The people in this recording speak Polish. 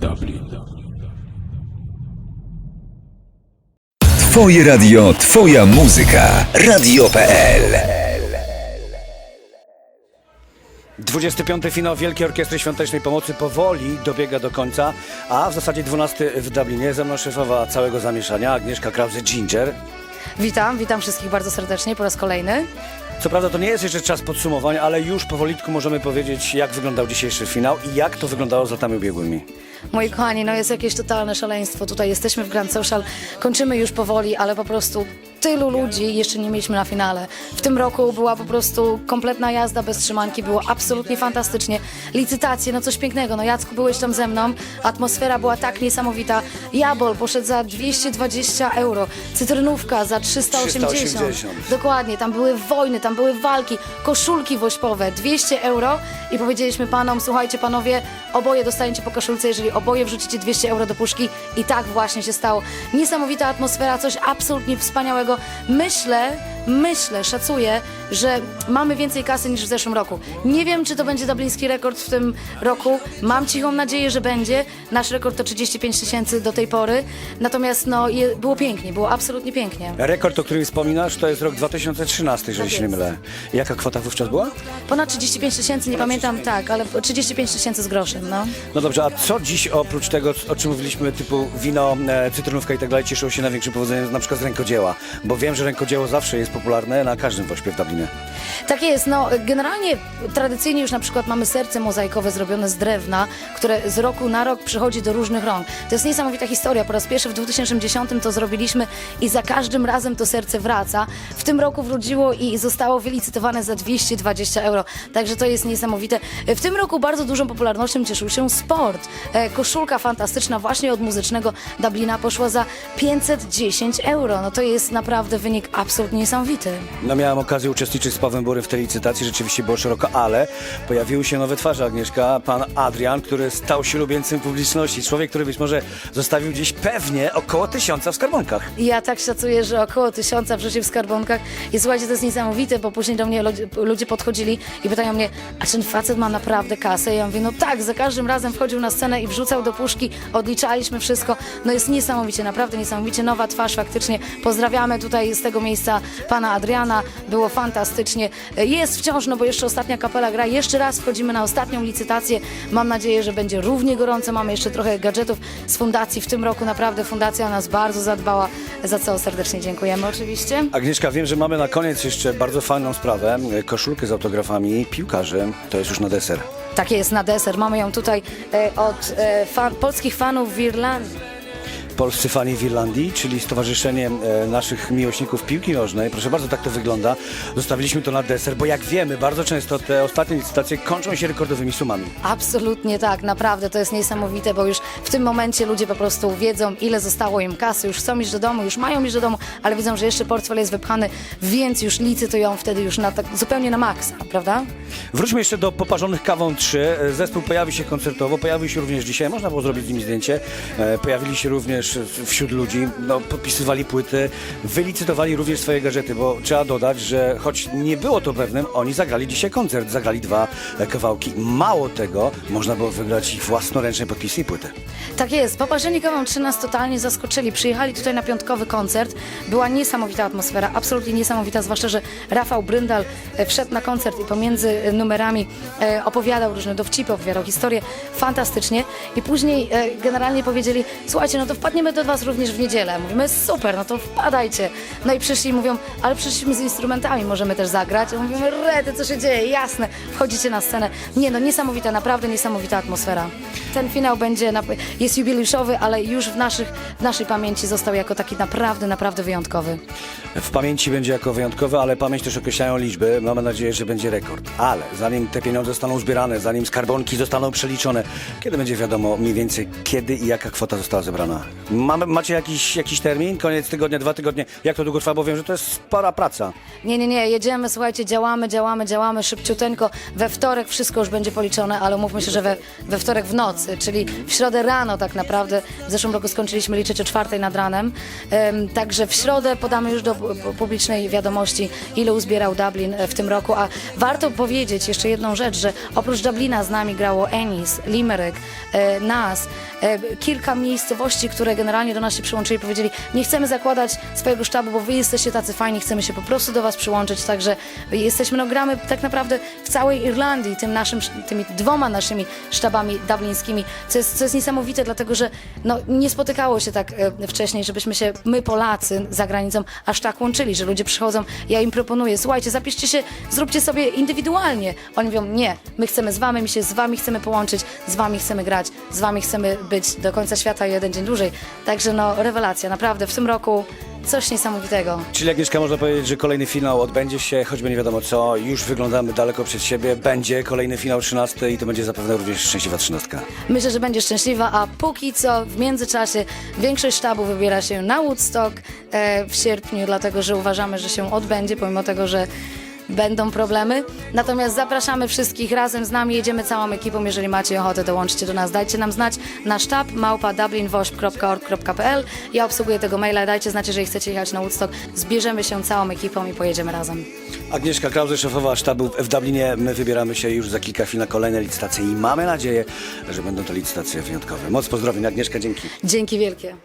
Dublin. Twoje radio, twoja muzyka. Radio.pl 25. finał Wielkiej Orkiestry Świątecznej Pomocy powoli dobiega do końca, a w zasadzie 12 w Dublinie. Ze mną szefowa całego zamieszania Agnieszka Krause-Ginger. Witam, witam wszystkich bardzo serdecznie po raz kolejny. Co prawda to nie jest jeszcze czas podsumowań, ale już powolutku możemy powiedzieć, jak wyglądał dzisiejszy finał i jak to wyglądało z latami ubiegłymi. Moi kochani, no jest jakieś totalne szaleństwo. Tutaj jesteśmy w Grand Social, kończymy już powoli, ale po prostu tylu ludzi jeszcze nie mieliśmy na finale. W tym roku była po prostu kompletna jazda bez trzymanki, było absolutnie fantastycznie. Licytacje, no coś pięknego. No Jacku, byłeś tam ze mną, atmosfera była tak niesamowita. Jabol poszedł za 220 euro, cytrynówka za 380. 380. Dokładnie, tam były wojny, tam były walki, koszulki wośpowe, 200 euro i powiedzieliśmy panom, słuchajcie panowie, oboje dostaniecie po koszulce, jeżeli oboje wrzucicie 200 euro do puszki i tak właśnie się stało. Niesamowita atmosfera, coś absolutnie wspaniałego. Myślę, myślę, szacuję, że mamy więcej kasy niż w zeszłym roku. Nie wiem, czy to będzie dubliński rekord w tym roku. Mam cichą nadzieję, że będzie. Nasz rekord to 35 tysięcy do tej pory. Natomiast no, je, było pięknie, było absolutnie pięknie. Rekord, o którym wspominasz, to jest rok 2013, jeżeli Tak się nie mylę. Jaka kwota wówczas była? Ponad 35 tysięcy, nie pamiętam, tak, ale 35 tysięcy z groszem, no. No dobrze, a co dziś oprócz tego, o czym mówiliśmy, typu wino, e, cytrynówka i tak dalej, cieszyło się największym powodzeniem na przykład z rękodzieła? Bo wiem, że rękodzieło zawsze jest popularne na każdym wośpie w Dublinie. Tak jest, no generalnie tradycyjnie już na przykład mamy serce mozaikowe zrobione z drewna, które z roku na rok przychodzi do różnych rąk. To jest niesamowita historia. Po raz pierwszy w 2010 to zrobiliśmy i za każdym razem to serce wraca. W tym roku wróciło i zostało wylicytowane za 220 euro. Także to jest niesamowite. W tym roku bardzo dużą popularnością cieszył się sport. E, Koszulka fantastyczna właśnie od muzycznego Dublina poszła za 510 euro. No to jest naprawdę wynik absolutnie niesamowity. No miałem okazję uczestniczyć z Pawłem Burym w tej licytacji, rzeczywiście było szeroko, ale pojawiły się nowe twarze, Agnieszka, pan Adrian, który stał się lubieńcem publiczności. Człowiek, który być może zostawił gdzieś pewnie około tysiąca w skarbonkach. Ja tak szacuję, że około tysiąca w życiu w skarbonkach. I słuchajcie, to jest niesamowite, bo później do mnie ludzie, ludzie podchodzili i pytają mnie, a czy ten facet ma naprawdę kasę? I ja mówię, no tak, za każdym razem wchodził na scenę i wrzucał do puszki, odliczaliśmy wszystko. No jest niesamowicie, naprawdę niesamowicie. Nowa twarz faktycznie. Pozdrawiamy tutaj z tego miejsca pana Adriana. Było fantastycznie. Jest wciąż, no bo jeszcze ostatnia kapela gra. Jeszcze raz wchodzimy na ostatnią licytację. Mam nadzieję, że będzie równie gorąco. Mamy jeszcze trochę gadżetów z fundacji w tym roku. Naprawdę fundacja o nas bardzo zadbała, za co serdecznie dziękujemy oczywiście. Agnieszka, wiem, że mamy na koniec jeszcze bardzo fajną sprawę. Koszulkę z autografami piłkarzy. To jest już na deser. Takie jest na deser. Mamy ją tutaj e, od e, fan, polskich fanów w Irlandii. Polscy Fani w Irlandii, czyli Stowarzyszenie e, naszych miłośników piłki nożnej. Proszę bardzo, tak to wygląda. Zostawiliśmy to na deser, bo jak wiemy, bardzo często te ostatnie licytacje kończą się rekordowymi sumami. Absolutnie tak, naprawdę to jest niesamowite, bo już w tym momencie ludzie po prostu wiedzą, ile zostało im kasy, już chcą iść do domu, już mają iść do domu, ale widzą, że jeszcze portfel jest wypchany, więc już licytują wtedy już na tak, zupełnie na maksa, prawda? Wróćmy jeszcze do Poparzonych Kawą 3. E, Zespół pojawi się koncertowo, pojawił się również dzisiaj, można było zrobić z nimi zdjęcie. E, Pojawili się również wśród ludzi, no, podpisywali płyty, wylicytowali również swoje gadżety, bo trzeba dodać, że choć nie było to pewnym, oni zagrali dzisiaj koncert, zagrali dwa kawałki. Mało tego, można było wygrać ich własnoręczne podpisy i płyty. Tak jest, poparzeni kawą 3 nas totalnie zaskoczyli. Przyjechali tutaj na piątkowy koncert. Była niesamowita atmosfera, absolutnie niesamowita, zwłaszcza, że Rafał Bryndal e, wszedł na koncert i pomiędzy e, numerami e, opowiadał różne dowcipy, opowiadał historie fantastycznie. I później generalnie powiedzieli, słuchajcie, no to wpadniemy do was również w niedzielę. Mówimy, super, no to wpadajcie. No i przyszli i mówią, ale przyszliśmy z instrumentami, możemy też zagrać. A Mówimy, rety, co się dzieje? Jasne, wchodzicie na scenę. Nie no, niesamowita, naprawdę niesamowita atmosfera. Ten finał będzie, na, jest jubileuszowy, ale już w, naszych, w naszej pamięci został jako taki naprawdę, naprawdę wyjątkowy. W pamięci będzie jako wyjątkowe, ale pamięć też określają liczby. Mamy nadzieję, że będzie rekord. Ale zanim te pieniądze zostaną zbierane, zanim skarbonki zostaną przeliczone, kiedy będzie wiadomo mniej więcej, kiedy i jaka kwota została zebrana? Mamy, macie jakiś, jakiś termin? Koniec tygodnia, dwa tygodnie? Jak to długo trwa? Bo wiem, że to jest spora praca. Nie, nie, nie, jedziemy, słuchajcie, działamy, działamy, działamy szybciuteńko. We wtorek wszystko już będzie policzone, ale umówmy się, że we, we wtorek w nocy pracy, czyli w środę rano tak naprawdę. W zeszłym roku skończyliśmy liczyć o czwartej nad ranem. Em, Także w środę podamy już do pu- pu- publicznej wiadomości, ile uzbierał Dublin e, w tym roku. A warto powiedzieć jeszcze jedną rzecz, że oprócz Dublina z nami grało Ennis, Limerick, e, nas, e, kilka miejscowości, które generalnie do nas się przyłączyli, powiedzieli, nie chcemy zakładać swojego sztabu, bo wy jesteście tacy fajni, chcemy się po prostu do was przyłączyć, także jesteśmy, no gramy tak naprawdę w całej Irlandii, tym naszym, tymi dwoma naszymi sztabami dublińskimi, co jest, co jest niesamowite, dlatego że no, nie spotykało się tak e, wcześniej, żebyśmy się, my Polacy za granicą, aż tak łączyli, że ludzie przychodzą, ja im proponuję, słuchajcie, zapiszcie się, zróbcie sobie indywidualnie. Oni mówią, nie, my chcemy z wami, my się z wami chcemy połączyć, z wami chcemy grać, z wami chcemy być do końca świata i jeden dzień dłużej. Także no, rewelacja, naprawdę, w tym roku coś niesamowitego. Czyli Agnieszka, można powiedzieć, że kolejny finał odbędzie się, choćby nie wiadomo co, już wyglądamy daleko przed siebie, będzie kolejny finał 13 i to będzie zapewne również szczęśliwa 13. Myślę, że będzie szczęśliwa, a póki co w międzyczasie większość sztabu wybiera się na Woodstock e, w sierpniu, dlatego że uważamy, że się odbędzie, pomimo tego, że będą problemy. Natomiast zapraszamy wszystkich razem z nami, jedziemy całą ekipą, jeżeli macie ochotę, dołączcie do nas, dajcie nam znać na sztab małpa dublinwośp.org.pl Ja obsługuję tego maila, dajcie znać, jeżeli chcecie jechać na Woodstock, zbierzemy się całą ekipą i pojedziemy razem. Agnieszka Krause, szefowa sztabu w Dublinie. My wybieramy się już za kilka chwil na kolejne licytacje i mamy nadzieję, że będą to licytacje wyjątkowe. Moc pozdrowień, Agnieszka, dzięki. Dzięki wielkie.